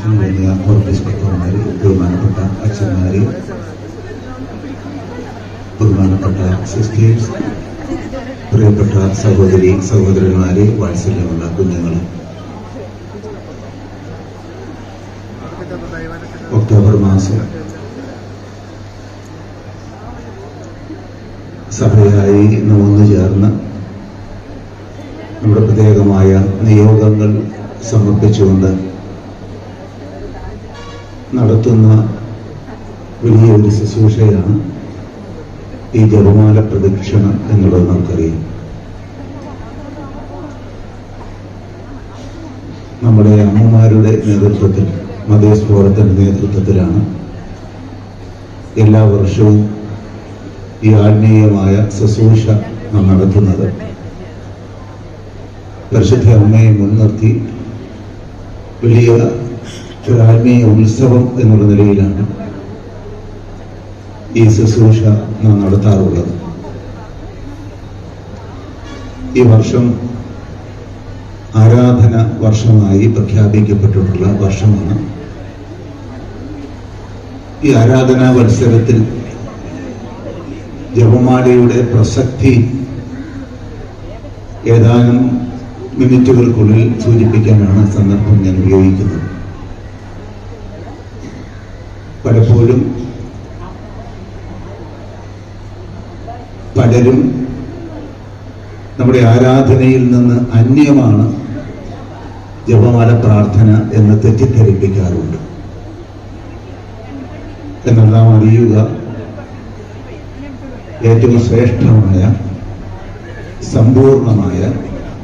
ചുമതല കോർപ്പസ് പെട്ടവന്മാര് ബഹുമാനപ്പെട്ട അച്ഛന്മാര് ബഹുമാനപ്പെട്ട സിസ്റ്റേഴ്സ് പ്രിയപ്പെട്ട സഹോദരി സഹോദരന്മാരെ വാത്സല്യമുള്ള കുഞ്ഞുങ്ങൾ ഒക്ടോബർ മാസം സഭയായി നോന്നു ചേർന്ന് നമ്മുടെ പ്രത്യേകമായ നിയോഗങ്ങൾ സമർപ്പിച്ചുകൊണ്ട് നടത്തുന്ന വലിയൊരു ശുശ്രൂഷയാണ് ഈ ജപമാല പ്രദക്ഷിണം എന്നുള്ളത് നമുക്കറിയാം. നമ്മുടെ അമ്മമാരുടെ നേതൃത്വത്തിൽ മതേസ് ഫോറത്തിന്റെ നേതൃത്വത്തിലാണ് എല്ലാ വർഷവും ഈ ആത്മീയമായ ശുശ്രൂഷ നാം നടത്തുന്നത്. പരിശുദ്ധ അമ്മയെ മുൻനിർത്തി വലിയ ഒരു ആത്മീയ ഉത്സവം എന്നുള്ള നിലയിലാണ് ഈ ശുശ്രൂഷ നാം നടത്താറുള്ളത്. ഈ വർഷം ആരാധന വർഷമായി പ്രഖ്യാപിക്കപ്പെട്ടിട്ടുള്ള വർഷമാണ്. ഈ ആരാധനാ മത്സരത്തിൽ ജപമാലയുടെ പ്രസക്തി ഏതാനും മിനിറ്റുകൾക്കുള്ളിൽ സൂചിപ്പിക്കാനാണ് സന്ദർഭം ഞാൻ ഉപയോഗിക്കുന്നത്. പലപ്പോഴും പലരും നമ്മുടെ ആരാധനയിൽ നിന്ന് അന്യമാണ് ജപമാല പ്രാർത്ഥന എന്ന് തെറ്റിദ്ധരിപ്പിക്കാറുണ്ട്. എന്നാൽ അറിയുക ഏറ്റവും ശ്രേഷ്ഠമായ സമ്പൂർണമായ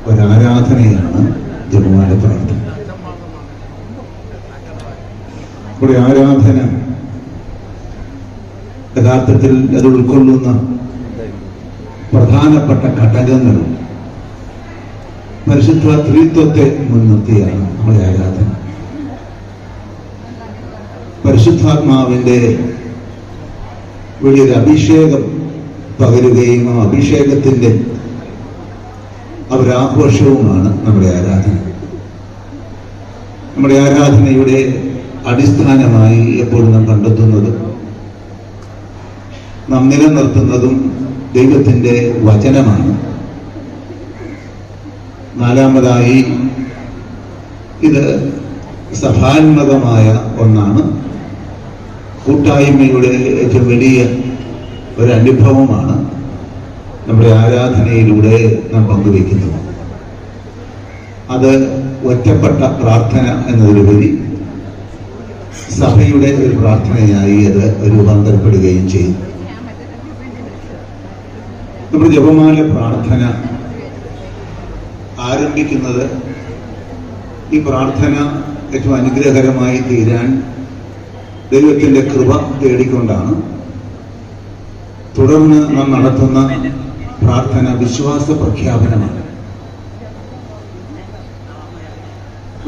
ഒരാരാധനയാണ് ജപമാല പ്രാർത്ഥന. നമ്മുടെ ആരാധന യഥാർത്ഥത്തിൽ അത് ഉൾക്കൊള്ളുന്ന പ്രധാനപ്പെട്ട ഘടകങ്ങൾ പരിശുദ്ധ ത്രിത്വത്തെ മുൻനിർത്തിയാണ് നമ്മുടെ ആരാധന. പരിശുദ്ധാത്മാവിന്റെ വലിയൊരു അഭിഷേകം പകരുകയും ആ അഭിഷേകത്തിന്റെ അവരാഘോഷവുമാണ് നമ്മുടെ ആരാധന. നമ്മുടെ ആരാധനയുടെ അടിസ്ഥാനമായി എപ്പോഴും നാം കണ്ടെത്തുന്നത് നാം നിലനിർത്തുന്നതും ദൈവത്തിന്റെ വചനമാണ്. നാലാമതായി ഇത് സഭാത്മകമായ ഒന്നാണ്. കൂട്ടായ്മയുടെ ഏറ്റവും വലിയ ഒരു അനുഭവമാണ് നമ്മുടെ ആരാധനയിലൂടെ നാം പങ്കുവയ്ക്കുന്നത്. അത് ഒറ്റപ്പെട്ട പ്രാർത്ഥന എന്നതിലുപരി സഭയുടെ ഒരു പ്രാർത്ഥനയായി അത് രൂപാന്തരപ്പെടുകയും ചെയ്യും നമ്മുടെ ജപമാല പ്രാർത്ഥന ആരംഭിക്കുന്നത് ഈ പ്രാർത്ഥന ഏറ്റവും അനുഗ്രഹകരമായി തീരാൻ ദൈവത്തിന്റെ കൃപ തേടിക്കൊണ്ടാണ്. തുടർന്ന് നാം നടത്തുന്ന പ്രാർത്ഥന വിശ്വാസ പ്രഖ്യാപനമാണ്.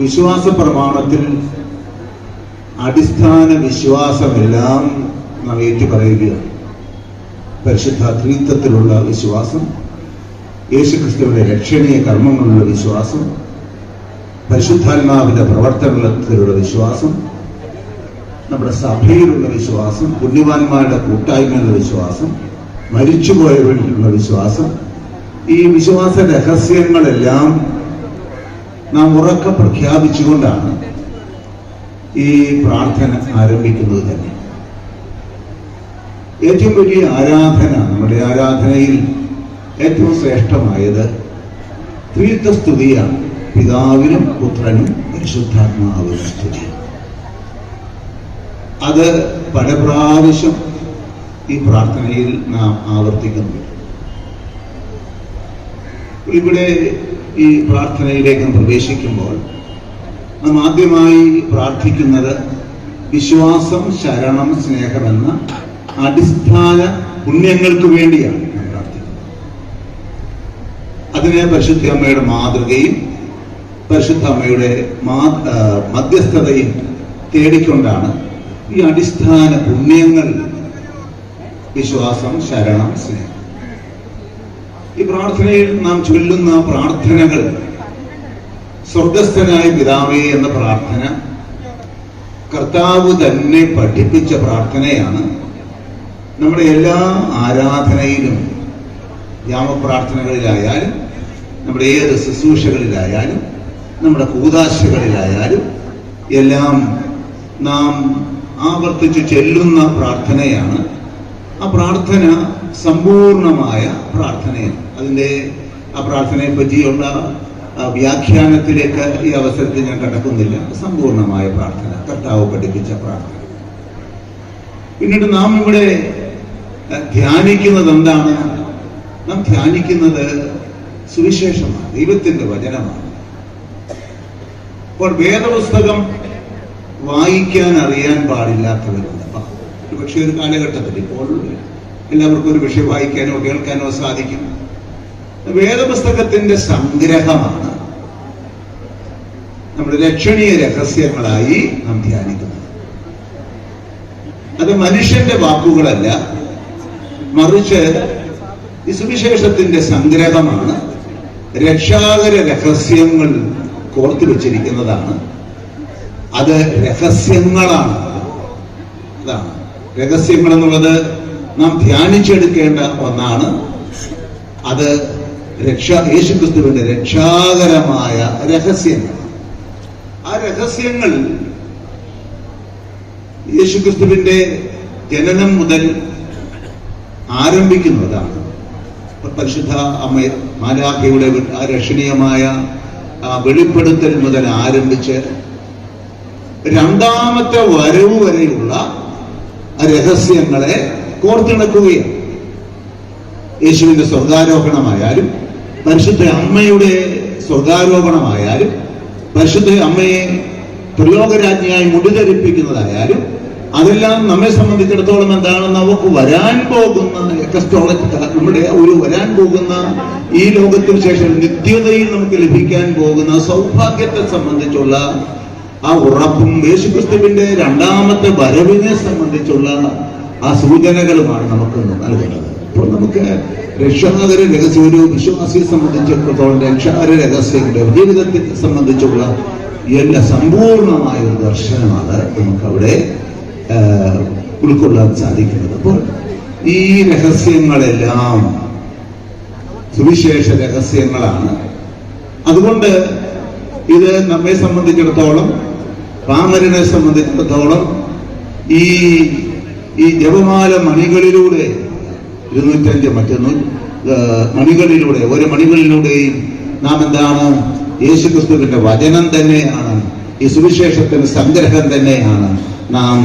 വിശ്വാസ പ്രമാണത്തിൽ അടിസ്ഥാന വിശ്വാസമെല്ലാം നാം ഏറ്റുപറയുകയാണ് പരിശുദ്ധ ത്രിത്വത്തിലുള്ള വിശ്വാസം യേശുക്രിസ്തുവിന്റെ രക്ഷണീയ കർമ്മങ്ങളിലുള്ള വിശ്വാസം പരിശുദ്ധാത്മാവിന്റെ പ്രവർത്തനത്തിലുള്ള വിശ്വാസം നമ്മുടെ സഭയിലുള്ള വിശ്വാസം പുണ്യവാന്മാരുടെ കൂട്ടായ്മയിലുള്ള വിശ്വാസം മരിച്ചുപോയവരിലുള്ള വിശ്വാസം ഈ വിശ്വാസ രഹസ്യങ്ങളെല്ലാം നാം ഉറക്കെ പ്രഖ്യാപിച്ചുകൊണ്ടാണ് ഈ പ്രാർത്ഥന ആരംഭിക്കുന്നത് തന്നെ. ഏറ്റവും വലിയ ആരാധന നമ്മുടെ ആരാധനയിൽ ഏറ്റവും ശ്രേഷ്ഠമായത് ത്രിത്വസ്തുതിയാണ്. പിതാവിനും പുത്രനും പരിശുദ്ധാത്മാവിനും സ്തുതി. അത് പല പ്രാവശ്യം ഈ പ്രാർത്ഥനയിൽ നാം ആവർത്തിക്കുന്നു. ഇവിടെ ഈ പ്രാർത്ഥനയിലേക്ക് പ്രവേശിക്കുമ്പോൾ നാം ആദ്യമായി പ്രാർത്ഥിക്കുന്നത് വിശ്വാസം ശരണം സ്നേഹമെന്ന അടിസ്ഥാന പുണ്യങ്ങൾക്ക് വേണ്ടിയാണ് പ്രാർത്ഥിക്കുന്നത്. അതിനെ പരിശുദ്ധ അമ്മയുടെ മാതൃകയും പരിശുദ്ധ അമ്മയുടെ മധ്യസ്ഥതയും തേടിക്കൊണ്ടാണ് ഈ അടിസ്ഥാന പുണ്യങ്ങൾ വിശ്വാസം ശരണം സ്നേഹം. ഈ പ്രാർത്ഥനയിൽ നാം ചൊല്ലുന്ന പ്രാർത്ഥനകൾ സ്വർഗസ്ഥനായ പിതാവേ എന്ന പ്രാർത്ഥന കർത്താവ് തന്നെ പഠിപ്പിച്ച പ്രാർത്ഥനയാണ് നമ്മുടെ എല്ലാ ആരാധനയിലും യാമപ്രാർത്ഥനകളിലായാലും നമ്മുടെ ഏത് ശുശ്രൂഷകളിലായാലും നമ്മുടെ കൂതാശകളിലായാലും എല്ലാം നാം ആവർത്തിച്ച് ചെല്ലുന്ന പ്രാർത്ഥനയാണ്. ആ പ്രാർത്ഥന സമ്പൂർണമായ പ്രാർത്ഥനയാണ്. അതിന്റെ ആ പ്രാർത്ഥനയെ പറ്റിയുള്ള വ്യാഖ്യാനത്തിലേക്ക് ഈ അവസരത്തിൽ ഞാൻ കടക്കുന്നില്ല. സമ്പൂർണമായ പ്രാർത്ഥന. കർത്താവ് പഠിപ്പിച്ച പ്രാർത്ഥന. പിന്നീട് നാം ഇവിടെ ധ്യാനിക്കുന്നത് എന്താണ്? നാം ധ്യാനിക്കുന്നത് സുവിശേഷമാണ് ദൈവത്തിന്റെ വചനമാണ്. അപ്പോൾ വേദപുസ്തകം വായിക്കാൻ അറിയാൻ പാടില്ലാത്തവരുണ്ട്. പക്ഷേ ഒരു കാലഘട്ടത്തിൽ ഇപ്പോൾ എല്ലാവർക്കും ഒരു വിഷയം വായിക്കാനോ കേൾക്കാനോ സാധിക്കും. വേദപുസ്തകത്തിന്റെ സംഗ്രഹമാണ് നമ്മുടെ ലക്ഷണീയ രഹസ്യങ്ങളായി നാം ധ്യാനിക്കുന്നത്. അത് മനുഷ്യന്റെ വാക്കുകളല്ല മറിച്ച് ഈ സുവിശേഷത്തിന്റെ സംഗ്രഹമാണ് രക്ഷാകര രഹസ്യങ്ങൾ കോർത്തു വെച്ചിരിക്കുന്നതാണ്. അത് രഹസ്യങ്ങളാണ്. അതാണ്. രഹസ്യങ്ങൾ എന്നുള്ളത് നാം ധ്യാനിച്ചെടുക്കേണ്ട ഒന്നാണ്. അത് രക്ഷ യേശുക്രിസ്തുവിന്റെ രക്ഷാകരമായ രഹസ്യങ്ങൾ ആ രഹസ്യങ്ങൾ യേശുക്രിസ്തുവിന്റെ ജനനം മുതൽ ആരംഭിക്കുന്നതാണ്. പരിശുദ്ധ അമ്മ മാലാഖയുടെ ആ വെളിപ്പെടുത്തൽ മുതൽ ആരംഭിച്ച് രണ്ടാമത്തെ വരവ് വരെയുള്ള രഹസ്യങ്ങളെ കോർത്തിണക്കുകയാണ്. യേശുവിന്റെ സ്വർഗാരോഹണമായാലും പരിശുദ്ധ അമ്മയുടെ സ്വർഗാരോപണമായാലും പരിശുദ്ധ അമ്മയെ പ്രയോഗരാജ്ഞിയായി മുടിധരിപ്പിക്കുന്നതായാലും അതെല്ലാം നമ്മെ സംബന്ധിച്ചിടത്തോളം എന്താണ് നമുക്ക് വരാൻ പോകുന്ന നമ്മുടെ ഒരു വരാൻ പോകുന്ന ഈ ലോകത്തിന് ശേഷം നിത്യതയിൽ നമുക്ക് ലഭിക്കാൻ പോകുന്ന സൗഭാഗ്യത്തെ സംബന്ധിച്ചുള്ള ആ ഉറപ്പും യേശുക്രിസ്തുവിന്റെ രണ്ടാമത്തെ വരവിനെ സംബന്ധിച്ചുള്ള ആ സൂചനകളുമാണ് നമുക്ക് നൽകുന്നത്. അപ്പോൾ നമുക്ക് രക്ഷാകര രഹസ്യം ഒരു വിശ്വാസിയെ സംബന്ധിച്ചിടത്തോളം രക്ഷാകര രഹസ്യങ്ങളുടെ ജീവിതത്തെ സംബന്ധിച്ചുള്ള എല്ലാ സമ്പൂർണമായ ഒരു ദർശനമാണ് നമുക്ക് അവിടെ ഉൾക്കൊള്ളാൻ സാധിക്കുന്നത്. അപ്പോൾ ഈ രഹസ്യങ്ങളെല്ലാം സുവിശേഷ രഹസ്യങ്ങളാണ്. അതുകൊണ്ട് ഇത് നമ്മെ സംബന്ധിച്ചിടത്തോളം പാമരനെ സംബന്ധിച്ചിടത്തോളം ഈ ഈ ജപമാല മണികളിലൂടെ ഇരുന്നൂറ്റഞ്ച് മറ്റൊന്ന് മണികളിലൂടെ ഓരോ മണികളിലൂടെയും നാം എന്താണ് യേശുക്രിസ്തുവിന്റെ വചനം തന്നെയാണ് ഈ സുവിശേഷത്തിന് സംഗ്രഹം തന്നെയാണ്. നാം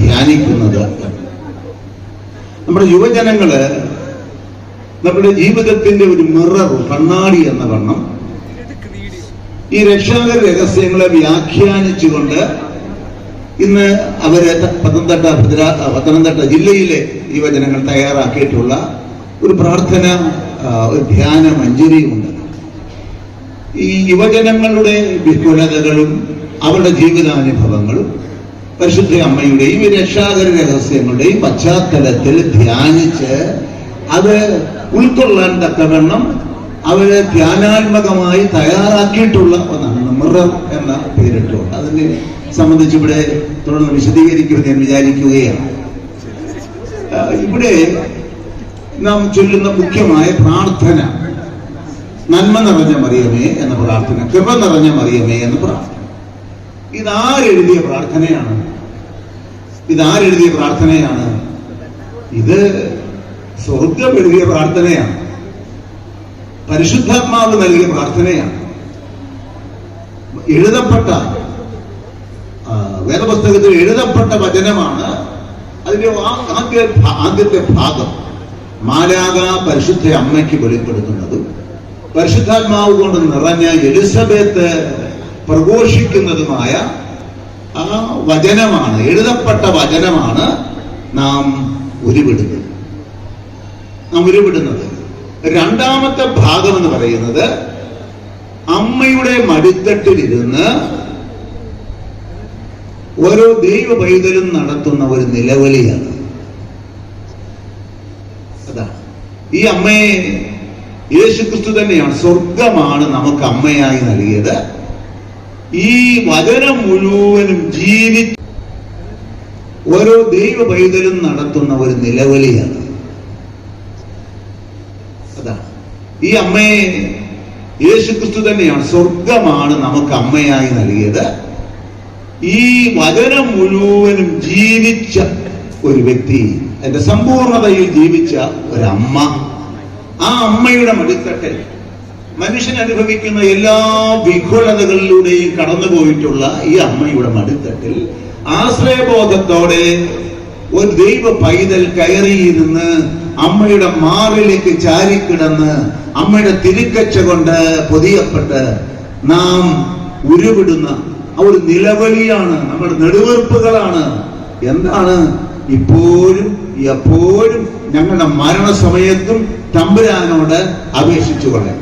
ധ്യാനിക്കുന്നത്. നമ്മുടെ യുവജനങ്ങൾ നമ്മുടെ ജീവിതത്തിന്റെ ഒരു മിറർ കണ്ണാടി എന്ന വണ്ണം ഈ രക്ഷാകര രഹസ്യങ്ങളെ വ്യാഖ്യാനിച്ചുകൊണ്ട് ഇന്ന് അവർ പത്തനംതിട്ട പത്തനംതിട്ട ജില്ലയിലെ യുവജനങ്ങൾ തയ്യാറാക്കിയിട്ടുള്ള ഒരു പ്രാർത്ഥന ഒരു ധ്യാന മഞ്ജരിയുമുണ്ട്. ഈ യുവജനങ്ങളുടെ വിഹുലതകളും അവരുടെ ജീവിതാനുഭവങ്ങളും പരിശുദ്ധ അമ്മയുടെയും ഈ രക്ഷാകര രഹസ്യങ്ങളുടെയും പശ്ചാത്തലത്തിൽ ധ്യാനിച്ച് അത് ഉൾക്കൊള്ളാൻ തക്കവണ്ണം അവരെ ധ്യാനാത്മകമായി തയ്യാറാക്കിയിട്ടുള്ള ഒന്നാണ്. മിറർ എന്ന പേരിട്ടു അതിനെ സംബന്ധിച്ച് ഇവിടെ തുടർന്ന് വിശദീകരിക്കുമെന്ന് ഞാൻ വിചാരിക്കുകയാണ്. ഇവിടെ നാം ചൊല്ലുന്ന മുഖ്യമായ പ്രാർത്ഥന. നന്മ നിറഞ്ഞ മറിയമേ എന്ന പ്രാർത്ഥന. കൃപ നിറഞ്ഞ മറിയമേ എന്ന പ്രാർത്ഥന. ഇതാരെഴുതിയ പ്രാർത്ഥനയാണ്? ഇതാരെഴുതിയ പ്രാർത്ഥനയാണ്? ഇത് സ്വർഗം എഴുതിയ പ്രാർത്ഥനയാണ്. പരിശുദ്ധാത്മാവ് നൽകിയ പ്രാർത്ഥനയാണ്. എഴുതപ്പെട്ട വേദപുസ്തകത്തിൽ എഴുതപ്പെട്ട വചനമാണ് അതിന്റെ ആദ്യ ആദ്യത്തെ ഭാഗം. മാലാക പരിശുദ്ധ അമ്മയ്ക്ക് വെളിപ്പെടുത്തുന്നതും. പരിശുദ്ധാത്മാവ് കൊണ്ട് നിറഞ്ഞ എലിസബത്ത് പ്രഘോഷിക്കുന്നതുമായ ആ വചനമാണ് എഴുതപ്പെട്ട വചനമാണ് നാം ഉരുവിടുന്നത്. നാം ഉരുവിടുന്നത്. രണ്ടാമത്തെ ഭാഗം എന്ന് പറയുന്നത് അമ്മയുടെ മടിത്തട്ടിലിരുന്ന് ഓരോ ദൈവ പൈതലും നടത്തുന്ന ഒരു നിലവിളിയാണ്. അതാണ്. ഈ അമ്മയെ യേശുക്രിസ്തു തന്നെയാണ് സ്വർഗമാണ് നമുക്ക് അമ്മയായി നൽകിയത്. ഈ വചനം മുഴുവനും ജീവി ഓരോ ദൈവ പൈതലും നടത്തുന്ന ഒരു നിലവിളിയാണ്. അതാണ്. ഈ അമ്മയെ യേശുക്രിസ്തു തന്നെയാണ് സ്വർഗമാണ് നമുക്ക് അമ്മയായി നൽകിയത്. ഈ വചനം മുഴുവനും ജീവിച്ച ഒരു വ്യക്തി എന്റെ സമ്പൂർണതയിൽ ജീവിച്ച ഒരമ്മ. ആ അമ്മയുടെ മടിത്തട്ടിൽ മനുഷ്യൻ അനുഭവിക്കുന്ന എല്ലാ വിഘുലതകളിലൂടെയും കടന്നുപോയിട്ടുള്ള ഈ അമ്മയുടെ മടുത്തട്ടിൽ ആശ്രയബോധത്തോടെ ഒരു ദൈവ പൈതൽ കയറിയിരുന്ന് അമ്മയുടെ മാറിലേക്ക് ചാരിക്കിടന്ന് അമ്മയുടെ തിരുക്കച്ച കൊണ്ട് പൊതിയപ്പെട്ട് നാം ഉരുവിടുന്ന ആ ഒരു നിലവിളിയാണ് നമ്മുടെ നെടുവീർപ്പുകളാണ്. എന്താണ്? ഇപ്പോഴും എപ്പോഴും ഞങ്ങളുടെ മരണസമയത്തും തമ്പുരാനോട് അപേക്ഷിച്ചു കൊള്ളേ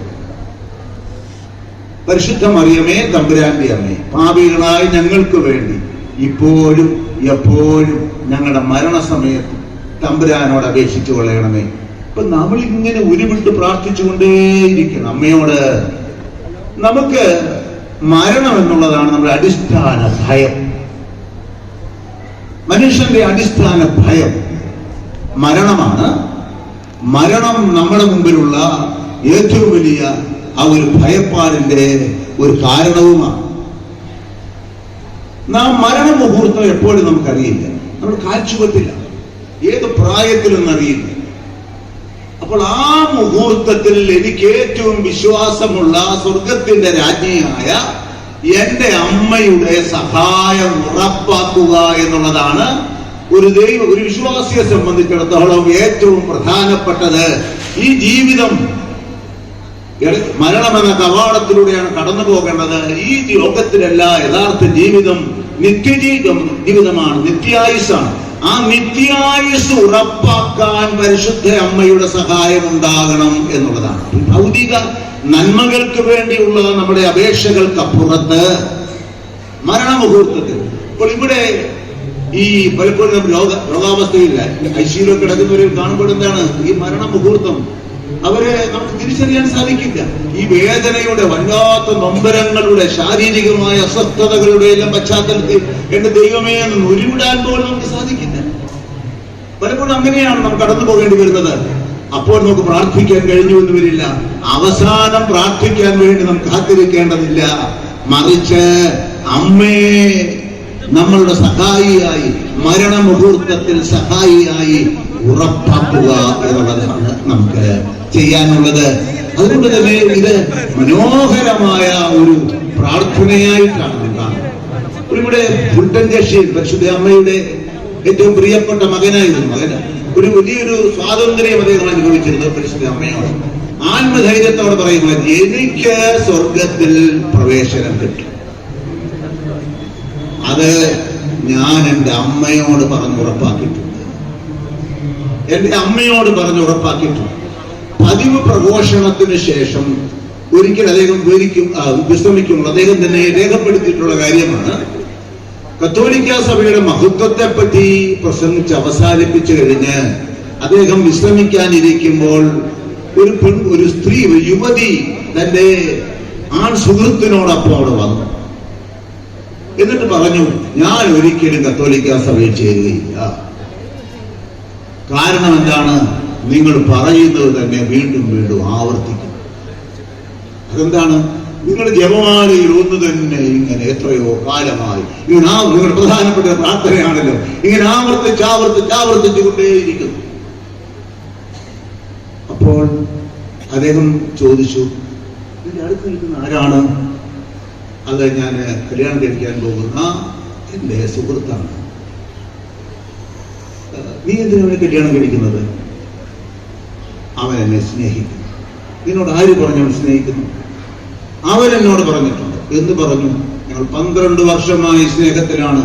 പരിശുദ്ധ മറിയമേ തമ്പുരാന്റെ അമ്മേ പാപികളായ ഞങ്ങൾക്ക് വേണ്ടി ഇപ്പോഴും എപ്പോഴും ഞങ്ങളുടെ മരണസമയത്ത് തമ്പുരാനോട് അപേക്ഷിച്ചു കൊള്ളണമേ. ഇപ്പൊ നമ്മൾ ഇങ്ങനെ ഉരുവിട്ട് പ്രാർത്ഥിച്ചുകൊണ്ടേയിരിക്കണം. അമ്മയോട് നമുക്ക് മരണം എന്നുള്ളതാണ് നമ്മുടെ അടിസ്ഥാന ഭയം. മനുഷ്യന്റെ അടിസ്ഥാന ഭയം മരണമാണ്. മരണം നമ്മുടെ മുമ്പിലുള്ള ഏറ്റവും വലിയ ആ ഒരു ഭയപ്പാടിന്റെ ഒരു കാരണവുമാണ്. നാം മരണ മുഹൂർത്തം എപ്പോഴും നമുക്കറിയില്ല. നമ്മൾ കാഴ്ചവെപ്പില്ല. ഏത് പ്രായത്തിലൊന്നും അറിയില്ല. അപ്പോൾ ആ മുഹൂർത്തത്തിൽ എനിക്ക് ഏറ്റവും വിശ്വാസമുള്ള സ്വർഗത്തിന്റെ രാജ്ഞിയായ എന്റെ അമ്മയുടെ സഹായം ഉറപ്പാക്കുക എന്നുള്ളതാണ് ഒരു ദൈവ ഒരു വിശ്വാസിയെ സംബന്ധിച്ചിടത്തോളം ഏറ്റവും പ്രധാനപ്പെട്ടത്. ഈ ജീവിതം എട- മരണമെന്ന കവാടത്തിലൂടെയാണ് കടന്നു പോകേണ്ടത്. ഈ ലോകത്തിലല്ല യഥാർത്ഥ ജീവിതം നിത്യജീവിതം ജീവിതമാണ് നിത്യായുസാണ് ആ നിത്യായുസ് ഉറപ്പാക്കാൻ പരിശുദ്ധ അമ്മയുടെ സഹായം ഉണ്ടാകണം എന്നുള്ളതാണ്. ഭൗതിക നന്മകൾക്ക് വേണ്ടിയുള്ള നമ്മുടെ അപേക്ഷകൾക്കപ്പുറത്ത് മരണമുഹൂർത്തത്തിൽ. ഇപ്പോൾ ഇവിടെ ഈ പലപ്പോഴും ലോക രോഗ രോഗാവസ്ഥയില്ല ഐശ്വര്യ കിടക്കുന്നവരെ കാണുമ്പോൾ എന്താണ്? ഈ മരണമുഹൂർത്തം അവരെ നമുക്ക് തിരിച്ചറിയാൻ സാധിക്കില്ല. ഈ വേദനയുടെ വല്ലാത്ത നൊമ്പരങ്ങളുടെ ശാരീരികമായ അസ്വസ്ഥതകളുടെ എല്ലാം പശ്ചാത്തലത്തിൽ എന്റെ ദൈവമേ എന്ന് ഉരുവിടാൻ പോലും നമുക്ക് സാധിക്കില്ല. പലപ്പോഴും അങ്ങനെയാണ് നമുക്ക് കടന്നു പോകേണ്ടി വരുന്നത്. അപ്പോൾ നമുക്ക് പ്രാർത്ഥിക്കാൻ കഴിഞ്ഞു എന്ന് വരില്ല. അവസാനം പ്രാർത്ഥിക്കാൻ വേണ്ടി നമുക്ക് കാത്തിരിക്കേണ്ടതില്ല. മറിച്ച് അമ്മയെ നമ്മളുടെ സഹായിയായി മരണമുഹൂർത്തത്തിൽ സഹായിയായി ഉറപ്പാക്കുക എന്നുള്ളതാണ് നമുക്ക് ചെയ്യാനുള്ളത്. അതുകൊണ്ട് തന്നെ ഇത് മനോഹരമായ ഒരു പ്രാർത്ഥനയായിട്ടാണ് കാണുന്നത്. ഇവിടെ പുട്ടൻ കക്ഷിയിൽ പരിശുദ്ധ അമ്മയുടെ ഏറ്റവും പ്രിയപ്പെട്ട മകനായിരുന്നു മകന് ഒരു വലിയൊരു സ്വാതന്ത്ര്യം അദ്ദേഹം അനുഭവിച്ചിരുന്നത് പരിശുദ്ധ അമ്മയോട്. ആത്മധൈര്യത്തോടെ പറയുന്നത് എനിക്ക് സ്വർഗത്തിൽ പ്രവേശനം കിട്ടും. അത് ഞാൻ എന്റെ അമ്മയോട് പറഞ്ഞ് ഉറപ്പാക്കിയിട്ടുണ്ട്. എന്റെ അമ്മയോട് പറഞ്ഞ് ഉറപ്പാക്കിയിട്ടുണ്ട്. പതിവ് പ്രഘോഷണത്തിന് ശേഷം ഒരിക്കൽ അദ്ദേഹം വിവരിക്കും വിശ്രമിക്കുമ്പോൾ അദ്ദേഹം തന്നെ രേഖപ്പെടുത്തിയിട്ടുള്ള കാര്യമാണ് കത്തോലിക്ക സഭയുടെ മഹത്വത്തെ പറ്റി പ്രസംഗിച്ച് അവസാനിപ്പിച്ചു കഴിഞ്ഞ് അദ്ദേഹം വിശ്രമിക്കാനിരിക്കുമ്പോൾ ഒരു പെൺ ഒരു സ്ത്രീ ഒരു യുവതി തന്റെ ആൺ സുഹൃത്തിനോടൊപ്പം അവിടെ വന്നു. എന്നിട്ട് പറഞ്ഞു ഞാൻ ഒരിക്കലും കത്തോലിക്ക സഭയിൽ ചേരുകയില്ല. കാരണം എന്താണ്? നിങ്ങൾ പറയുന്നത് തന്നെ വീണ്ടും വീണ്ടും ആവർത്തിക്കും. അതെന്താണ്? നിങ്ങൾ ജപമാലയിൽ ഒന്ന് തന്നെ ഇങ്ങനെ എത്രയോ കാലമായി ഇങ്ങനെ ആ പ്രധാനപ്പെട്ട പ്രാർത്ഥനയാണല്ലോ. ഇങ്ങനെ ആവർത്തിച്ച് ആവർത്തിച്ച് ആവർത്തിച്ചു അപ്പോൾ അദ്ദേഹം ചോദിച്ചു ഇതിന്റെ അടുത്ത് നിൽക്കുന്ന ആരാണ്? അത് ഞാൻ കല്യാണം കഴിക്കാൻ പോകുന്ന എന്റെ സുഹൃത്താണ്. നീ എന്തിനാണ് കല്യാണം കഴിക്കുന്നത്? അവൻ എന്നെ സ്നേഹിക്കുന്നു. നിന്നോട് ആര് പറഞ്ഞു അവൻ സ്നേഹിക്കുന്നു? അവൻ എന്നോട് പറഞ്ഞിട്ടുണ്ട്. എന്ന് പറഞ്ഞു? ഞങ്ങൾ പന്ത്രണ്ട് വർഷമായി സ്നേഹത്തിലാണ്.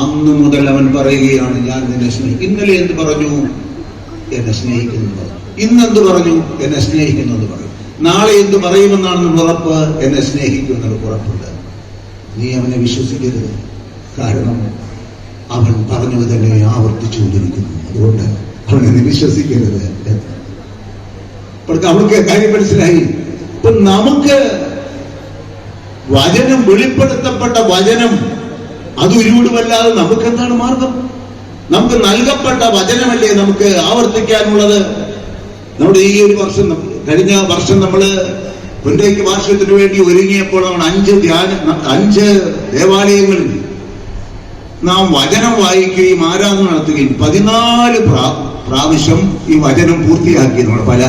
അന്ന് മുതൽ അവൻ പറയുകയാണ് ഞാൻ നിന്നെ സ്നേഹിക്കും ഇന്നലെ എന്ത് പറഞ്ഞു? എന്നെ സ്നേഹിക്കുന്നു പറഞ്ഞു ഇന്നെന്ത് പറഞ്ഞു? എന്നെ സ്നേഹിക്കുന്നു എന്ന് പറയും. നാളെ എന്ത് പറയുമെന്നാണെന്നുള്ള ഉറപ്പ് എന്നെ സ്നേഹിക്കും ഉറപ്പുണ്ട്. നീ അവനെ വിശ്വസിക്കരുത്. കാരണം അവൻ പറഞ്ഞത് തന്നെ ആവർത്തിച്ചുകൊണ്ടിരിക്കുന്നു. അതുകൊണ്ട് അവനെ നീ വിശ്വസിക്കരുത് അവൾക്ക് കാര്യം മനസ്സിലായി. ഇപ്പൊ നമുക്ക് വചനം വെളിപ്പെടുത്തപ്പെട്ട വചനം അത് ഉരുവിടുമല്ലാതെ നമുക്ക് എന്താണ് മാർഗം? നമുക്ക് നൽകപ്പെട്ട വചനമല്ലേ നമുക്ക് ആവർത്തിക്കാനുള്ളത്? നമ്മുടെ ഈ ഒരു വർഷം കഴിഞ്ഞ വർഷം നമ്മൾ പുനരേക്ക് വാർഷികത്തിന് വേണ്ടി ഒരുങ്ങിയപ്പോൾ നമ്മൾ അഞ്ച് ധ്യാന അഞ്ച് ദേവാലയങ്ങളിൽ നാം വചനം വായിക്കുകയും ആരാധന നടത്തുകയും പതിനാല് പ്രാ- പ്രാവശ്യം ഈ വചനം പൂർത്തിയാക്കി നമ്മൾ പല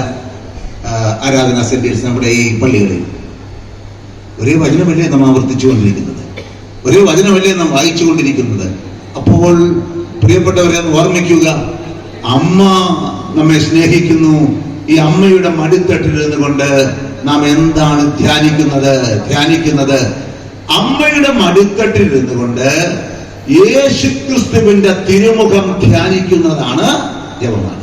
ആരാധനാ സെന്റേഴ്സ് നമ്മുടെ ഈ പള്ളികളിൽ. ഒരേ വചനമല്ലേ നാം ആവർത്തിച്ചുകൊണ്ടിരിക്കുന്നത്? ഒരേ വചനമല്ലേ നാം വായിച്ചുകൊണ്ടിരിക്കുന്നത്? അപ്പോൾ പ്രിയപ്പെട്ടവരെ ഒന്ന് ഓർമ്മിക്കുക അമ്മ നമ്മെ സ്നേഹിക്കുന്നു. ഈ അമ്മയുടെ മടിത്തട്ടിൽ നിന്നുകൊണ്ട് നാം എന്താണ് ധ്യാനിക്കുന്നത്? ധ്യാനിക്കുന്നത് അമ്മയുടെ മടിത്തട്ടിലിരുന്നു നിന്നുകൊണ്ട് യേശുക്രിസ്തുവിന്റെ തിരുമുഖം ധ്യാനിക്കുന്നതാണ് ജപമാല.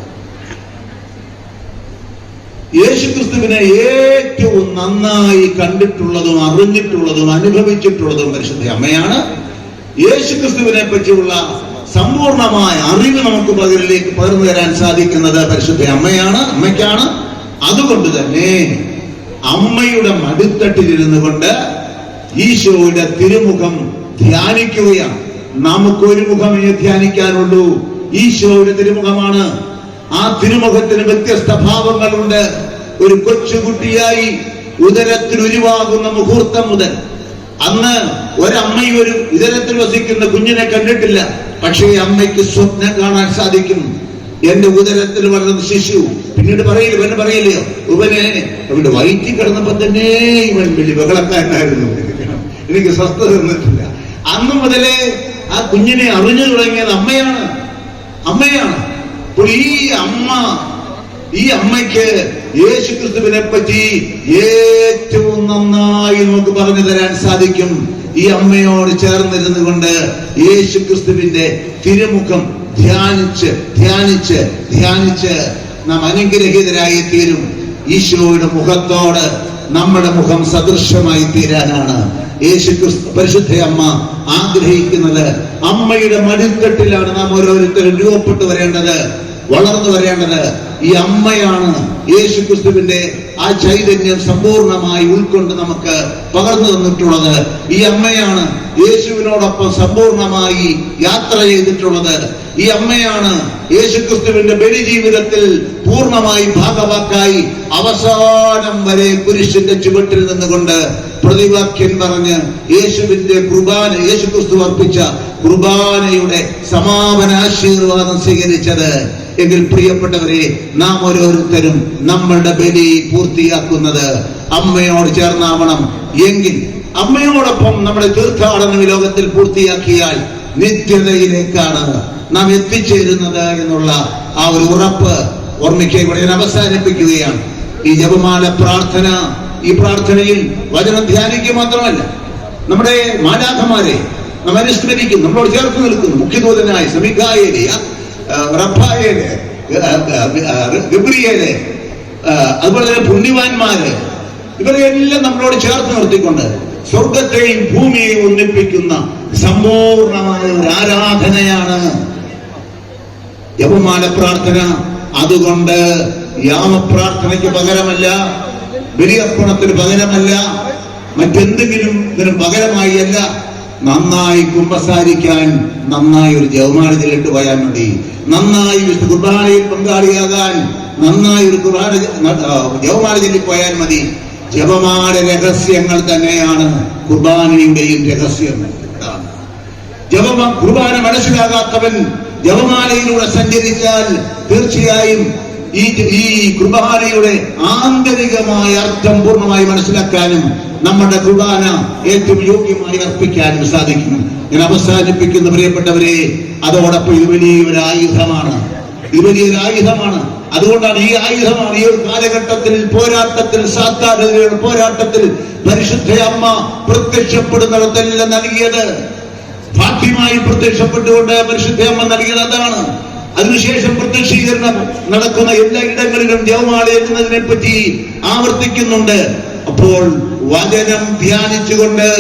യേശുക്രിസ്തുവിനെ ഏറ്റവും നന്നായി കണ്ടിട്ടുള്ളതും അറിഞ്ഞിട്ടുള്ളതും അനുഭവിച്ചിട്ടുള്ളതും പരിശുദ്ധ അമ്മയാണ്. യേശുക്രിസ്തുവിനെ പറ്റിയുള്ള സമ്പൂർണമായ അറിവ് നമുക്ക് പകരിലേക്ക് പകർന്നു തരാൻ സാധിക്കുന്നത് പരിശുദ്ധ അമ്മയാണ് അമ്മയ്ക്കാണ്. അതുകൊണ്ട് തന്നെ അമ്മയുടെ മടിത്തട്ടിലിരുന്നു കൊണ്ട് ഈശോയുടെ തിരുമുഖം ധ്യാനിക്കുകയാണ്. നമുക്ക് ഒരു മുഖമേ ധ്യാനിക്കാനുള്ളൂ. ഈശോയുടെ തിരുമുഖമാണ്. ആ തിരുമുഖത്തിന് വ്യത്യസ്ത ഭാവങ്ങളുണ്ട്. ഒരു കൊച്ചുകുട്ടിയായി ഉദരത്തിൽ ഉരുവാകുന്ന മുഹൂർത്തം മുതൽ. അന്ന് ഒരമ്മയും ഒരു ഉദരത്തിൽ വസിക്കുന്ന കുഞ്ഞിനെ കണ്ടിട്ടില്ല. പക്ഷേ അമ്മയ്ക്ക് സ്വപ്നം കാണാൻ സാധിക്കും. എന്റെ ഉദരത്തിൽ വന്ന ശിശു പിന്നീട് പറയില്ല ഇവന് പറയില്ലയോ ഇവനെ അവിടെ വൈറ്റി കിടന്നപ്പോ തന്നെ ഇവൻ വലിയ ബഹളക്കാരനായിരുന്നു. എനിക്ക് സ്വസ്ഥത തന്നിട്ടില്ല. അന്ന് മുതലേ ആ കുഞ്ഞിനെ അറിഞ്ഞു തുടങ്ങിയത് അമ്മയാണ്. അമ്മയാണ്. അപ്പോൾ ഈ അമ്മ ഈ അമ്മയ്ക്ക് യേശു ക്രിസ്തുവിനെ പറ്റി ഏറ്റവും നന്നായി നമുക്ക് പറഞ്ഞു തരാൻ സാധിക്കും. ഈ അമ്മയോട് ചേർന്നിരുന്നു കൊണ്ട് യേശു ക്രിസ്തുവിന്റെ തിരുമുഖം ധ്യാനിച്ച് ധ്യാനിച്ച് ധ്യാനിച്ച് നാം അനുഗ്രഹീതരായി തീരും ഈശോയുടെ മുഖത്തോട് നമ്മുടെ മുഖം സദൃശമായി തീരാനാണ് യേശു പരിശുദ്ധ അമ്മ ആഗ്രഹിക്കുന്നത്. അമ്മയുടെ മടിത്തട്ടിലാണ് നാം ഓരോരുത്തരും രൂപപ്പെട്ടു വരേണ്ടത് വളർന്നു വരേണ്ടത്. ഈ അമ്മയാണ് യേശു ക്രിസ്തുവിന്റെ ആ ചൈതന്യം സമ്പൂർണമായി ഉൾക്കൊണ്ട് നമുക്ക് പകർന്നു തന്നിട്ടുള്ളത്. ഈ അമ്മയാണ് യേശുവിനോടൊപ്പം സമ്പൂർണമായി യാത്ര ചെയ്തിട്ടുള്ളത്. ഈ അമ്മയാണ് യേശുക്രിസ്തുവിന്റെ ബലി ജീവിതത്തിൽ പൂർണമായി ഭാഗവാക്കായി അവസാനം വരെ കുരിശിന്റെ ചുവട്ടിൽ നിന്നുകൊണ്ട് പ്രതിവാക്യം പറഞ്ഞ് യേശുവിന്റെ കുർബാന യേശുക്രിസ്തു അർപ്പിച്ച കുർബാനയുടെ സമാപന ആശീർവാദം സ്വീകരിച്ചത്. എങ്കിൽ പ്രിയപ്പെട്ടവരെ നാം ഓരോരുത്തരും നമ്മളുടെ ബലി പൂർത്തിയാക്കുന്നത് അമ്മയോട് ചേർന്നാവണം. എങ്കിൽ അമ്മയോടൊപ്പം നമ്മുടെ തീർത്ഥാടനം ലോകത്തിൽ പൂർത്തിയാക്കിയാൽ നിത്യതയിലേക്കാണ്. നാം എത്തിച്ചേരുന്നത് എന്നുള്ള ആ ഒരു ഉറപ്പ് ഓർമ്മിക്കുക ഇവിടെ ഞാൻ അവസാനിപ്പിക്കുകയാണ്. ഈ ജപമാല പ്രാർത്ഥന ഈ പ്രാർത്ഥനയിൽ വചനം ധ്യാനിക്കുക മാത്രമല്ല നമ്മുടെ മാലാഖമാരെ നാം അനുസ്മരിക്കും നമ്മളോട് ചേർത്ത് നിൽക്കുന്നു. മുഖ്യദൂതനായ സമിഗായേലെ റഫായേലെ അതുപോലെ തന്നെ പുണ്യവാന്മാര് ഇവരെയെല്ലാം നമ്മളോട് ചേർത്ത് നിർത്തിക്കൊണ്ട് സ്വർഗത്തെയും ഭൂമിയെയും ഒന്നിപ്പിക്കുന്ന സമ്പൂർണമായ ഒരു ആരാധനയാണ് യവമാല പ്രാർത്ഥന അതുകൊണ്ട് യാമപ്രാർത്ഥനയ്ക്ക് പകരമല്ല ബലിയർപ്പണത്തിന് പകരമല്ല മറ്റെന്തെങ്കിലും ഇതിന് പകരമായി അല്ല നന്നായി കുമ്പസാരിക്കാൻ നന്നായി ഒരു ജവമാനത്തിലിട്ട് പോയാൽ മതി. നന്നായി കുർബാനയിൽ പങ്കാളിയാകാൻ നന്നായി ഒരു കുർബാന ജവമാനത്തിൽ പോയാൽ മതി. ജപമാല രഹസ്യങ്ങൾ തന്നെയാണ് കുർബാനയുടെയും രഹസ്യം. ജപ കുർബാന മനസ്സിലാകാത്തവൻ ജപമാലയിലൂടെ സഞ്ചരിച്ചാൽ തീർച്ചയായും ഈ ഈ കുർബാനയുടെ ആന്തരികമായ അർത്ഥം പൂർണമായി മനസ്സിലാക്കാനും നമ്മുടെ കുർബാന ഏറ്റവും യോഗ്യമായി അർപ്പിക്കാനും സാധിക്കും. ഞാൻ അവസാനിപ്പിക്കുന്ന പ്രിയപ്പെട്ടവരെ അതോടൊപ്പം ഇത് വലിയൊരു ആയുധമാണ്. ഇത് വലിയൊരു ആയുധമാണ്. അതുകൊണ്ടാണ് ഈ ആയുധമാണ് ഈ ഒരു കാലഘട്ടത്തിൽ പോരാട്ടത്തിൽ സാധാരണയുടെ പോരാട്ടത്തിൽ പരിശുദ്ധ അമ്മ പ്രത്യക്ഷപ്പെടുന്നിടത്തെല്ലാം നൽകിയത്. ഭാഗ്യമായി പ്രത്യക്ഷപ്പെട്ടുകൊണ്ട് പരിശുദ്ധ അമ്മ നൽകിയത് അതാണ്. അതിനുശേഷം പ്രത്യക്ഷീകരണം നടക്കുന്ന എല്ലാ ഇടങ്ങളിലും ദേവമാളി എന്നതിനെ പറ്റി ആവർത്തിക്കുന്നുണ്ട്. അപ്പോൾ വചനം ധ്യാനിച്ചുകൊണ്ട്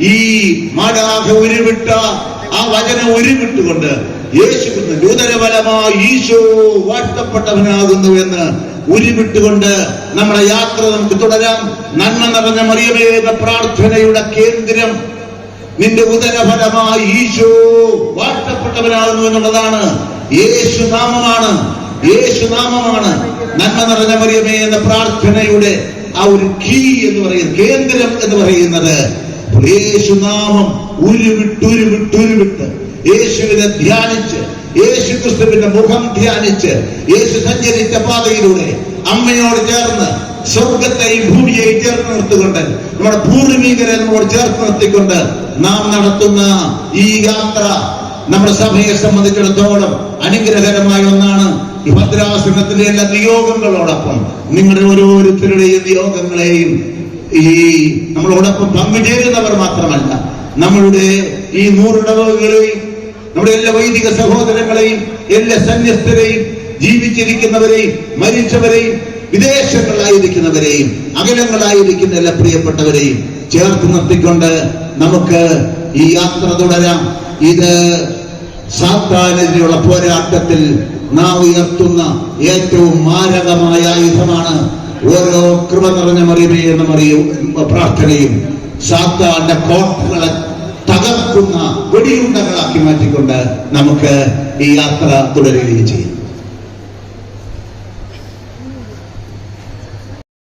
ഈ മാടാഹ ഉരുവിട്ട ആ വചനം ഉരുവിട്ടുകൊണ്ട് യേശു നൂതനഫലമായി ഈശോ വാഴ്ത്തപ്പെട്ടവനാകുന്നു എന്ന് ഉരുവിട്ടുകൊണ്ട് നമ്മുടെ യാത്ര നമുക്ക് തുടരാം. നന്മ നിറഞ്ഞ മറിയമേ എന്ന പ്രാർത്ഥനയുടെ കേന്ദ്രം നിന്റെ ഉദരഫലമായി ഈശോ വാഴ്ത്തപ്പെട്ടവനാകുന്നു എന്നുള്ളതാണ്. യേശു നാമമാണ് യേശു നാമമാണ് നന്മ നിറഞ്ഞ മറിയമേ എന്ന പ്രാർത്ഥനയുടെ ആ ഒരു കീ എന്ന് പറയുന്നത് കേന്ദ്രം എന്ന് പറയുന്നത്. യേശുനാമം യേശു നാമം ഉരുവിട്ട് ഉരുവിട്ട് ഉരുവിട്ട്. യേശുവിനെ ധ്യാനിച്ച് യേശു ക്രിസ്തുവിന്റെ മുഖം ധ്യാനിച്ച് യേശു സഞ്ചരിച്ച പാതയിലൂടെ അമ്മയോട് ചേർന്ന് സ്വർഗത്തെയും ഭൂമിയെയും ചേർത്ത് നിർത്തിക്കൊണ്ട് നമ്മുടെ നമ്മോട് ചേർത്ത് നിർത്തിക്കൊണ്ട് നാം നടത്തുന്ന ഈ യാത്ര നമ്മുടെ സഭയെ സംബന്ധിച്ചിടത്തോളം അനുഗ്രഹകരമായ ഒന്നാണ്. ഈ ഭദ്രാസനത്തിലെ എല്ലാ നിയോഗങ്ങളോടൊപ്പം നിങ്ങളുടെ ഓരോരുത്തരുടെയും നിയോഗങ്ങളെയും ഈ നമ്മളോടൊപ്പം പങ്കുചേരുന്നവർ മാത്രമല്ല നമ്മളുടെ ഈ നൂറിടവുകളെയും നമ്മുടെ എല്ലാ വൈദിക സഹോദരങ്ങളെയും എല്ലാ സന്യസ്തരെയും ജീവിച്ചിരിക്കുന്നവരെയും മരിച്ചവരെയും വിദേശങ്ങളായിരിക്കുന്നവരെയും അകലങ്ങളായിരിക്കുന്ന എല്ലാ പ്രിയപ്പെട്ടവരെയും ചേർത്ത് നിർത്തിക്കൊണ്ട് നമുക്ക് ഈ യാത്ര തുടരാം. ഇത് സാത്താനെതിരെയുള്ള പോരാട്ടത്തിൽ നാം ഉയർത്തുന്ന ഏറ്റവും മാരകമായ ആയുധമാണ്. ഓരോ കൃപ നിറഞ്ഞ മറിയമേ എന്ന മറിയും പ്രാർത്ഥനയും സാത്താന്റെ കോട്ടകളെ തകർക്കുന്ന വെടിയുണ്ടകളാക്കി മാറ്റിക്കൊണ്ട് നമുക്ക് ഈ യാത്ര തുടരുകയും ചെയ്യും.